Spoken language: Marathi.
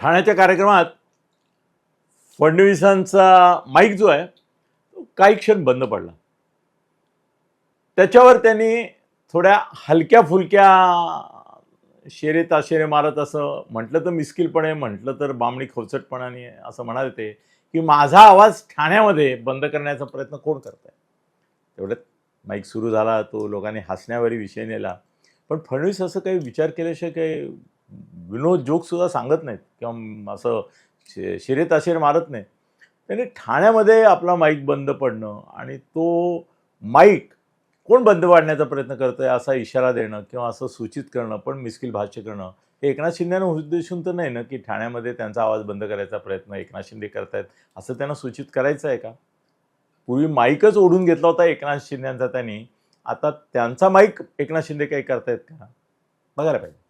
ठाण्याच्या कार्यक्रमात फडणवीसांचा माईक जो आहे तो काही क्षण बंद पडला. त्याच्यावर त्यांनी थोड्या हलक्या फुलक्या शेरे ताशेरे मारत असं म्हटलं तर मिस्किलपणे म्हटलं तर बामणी खोचटपणाने असं म्हणाले ते की माझा आवाज ठाण्यामध्ये बंद करण्याचा प्रयत्न कोण करत आहे तेवढ्यात माईक सुरू झाला तो लोकांनी हसण्यावरी विषय नेला. पण फडणवीस असं काही विचार केल्याशिवाय काही विनोद जोकसुद्धा सांगत नाहीत किंवा असं शे शिरे ताशेर मारत नाही त्यांनी ठाण्यामध्ये आपला माईक बंद पडणं आणि तो माईक कोण बंद पाडण्याचा प्रयत्न करतोय असा इशारा देणं किंवा असं सूचित करणं पण मिस्किल भाष्य करणं हे एकनाथ शिंदेनं उद्देशून तर नाही ना की ठाण्यामध्ये त्यांचा आवाज बंद करायचा प्रयत्न एकनाथ शिंदे करतायत असं त्यांना सूचित करायचं आहे का? पूर्वी माईकच ओढून घेतला होता एकनाथ शिंदेचा त्यांनी. आता त्यांचा माईक एकनाथ शिंदे काही करतायत का? बघायला पाहिजे.